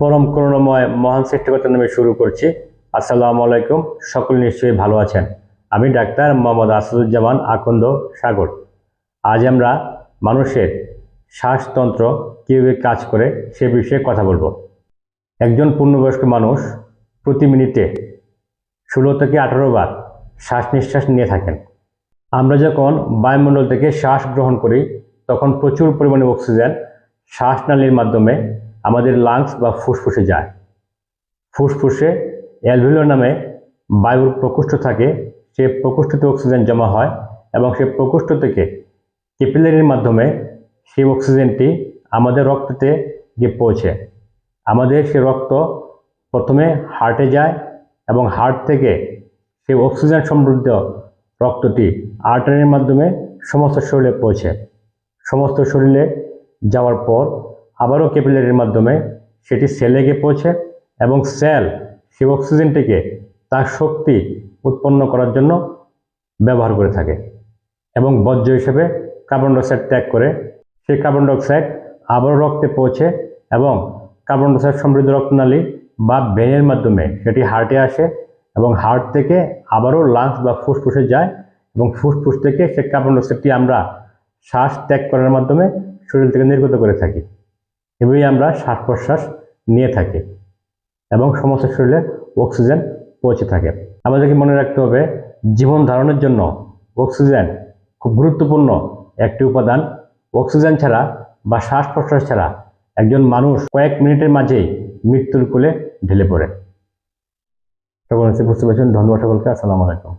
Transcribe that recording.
পরম করুণাময় মহান সৃষ্টিকর্তার নামে শুরু করছি। আসসালামু আলাইকুম। সকল নিশ্চয়ই ভালো আছেন। আমি ডাক্তার মোহাম্মদ আসাদুজ্জামান আকন্দ সাগর। আজ আমরা মানুষের শ্বাসতন্ত্র কীভাবে কাজ করে সে বিষয়ে কথা বলব। একজন পূর্ণবয়স্ক মানুষ প্রতি মিনিটে ষোলো থেকে আঠারো বার শ্বাস নিঃশ্বাস নিয়ে থাকেন। আমরা যখন বায়ুমণ্ডল থেকে শ্বাস গ্রহণ করি, তখন প্রচুর পরিমাণে অক্সিজেন শ্বাসনালীর মাধ্যমে আমাদের লাংস বা ফুসফুসে যায়। ফুসফুসে অ্যালভিউলার নামে বায়ুর প্রকোষ্ঠ থাকে। সে প্রকোষ্ঠতে অক্সিজেন জমা হয় এবং সে প্রকোষ্ঠ থেকে ক্যাপিলারির মাধ্যমে সেই অক্সিজেনটি আমাদের রক্ততে গিয়ে পৌঁছে। আমাদের সে রক্ত প্রথমে হার্টে যায় এবং হার্ট থেকে সেই অক্সিজেন সমৃদ্ধ রক্তটি আর্টারির মাধ্যমে সমস্ত শরীরে পৌঁছে। সমস্ত শরীরে যাওয়ার পর আবারও ক্যাপিলারির মাধ্যমে সেটি সেলে গিয়ে পৌঁছে এবং সেল সেই অক্সিজেনটিকে তার শক্তি উৎপন্ন করার জন্য ব্যবহার করে থাকে এবং বর্জ্য হিসেবে কার্বন ডাইঅক্সাইড ত্যাগ করে সেই কার্বন ডাইঅক্সাইড আবারও রক্তে পৌঁছে এবং কার্বন ডাইঅক্সাইড সমৃদ্ধ রক্তনালী বা ভেনের মাধ্যমে সেটি হার্টে আসে এবং হার্ট থেকে আবারও লাংস বা ফুসফুসে যায় এবং ফুসফুস থেকে সে কার্বন ডাইঅক্সাইডটি আমরা শ্বাস ত্যাগ করার মাধ্যমে শরীর থেকে নির্গত করে থাকি। এভাবেই আমরা শ্বাস প্রশ্বাস নিয়ে থাকি এবং সমস্ত শরীরে অক্সিজেন পৌঁছে থাকে। আমাদেরকে মনে রাখতে হবে, জীবন ধারণের জন্য অক্সিজেন খুব গুরুত্বপূর্ণ একটি উপাদান। অক্সিজেন ছাড়া বা শ্বাস প্রশ্বাস ছাড়া একজন মানুষ কয়েক মিনিটের মাঝেই মৃত্যুর কোলে ঢেলে পড়ে। সকল বুঝতে পারছেন, ধন্যবাদ সকলকে, আসসালামু আলাইকুম।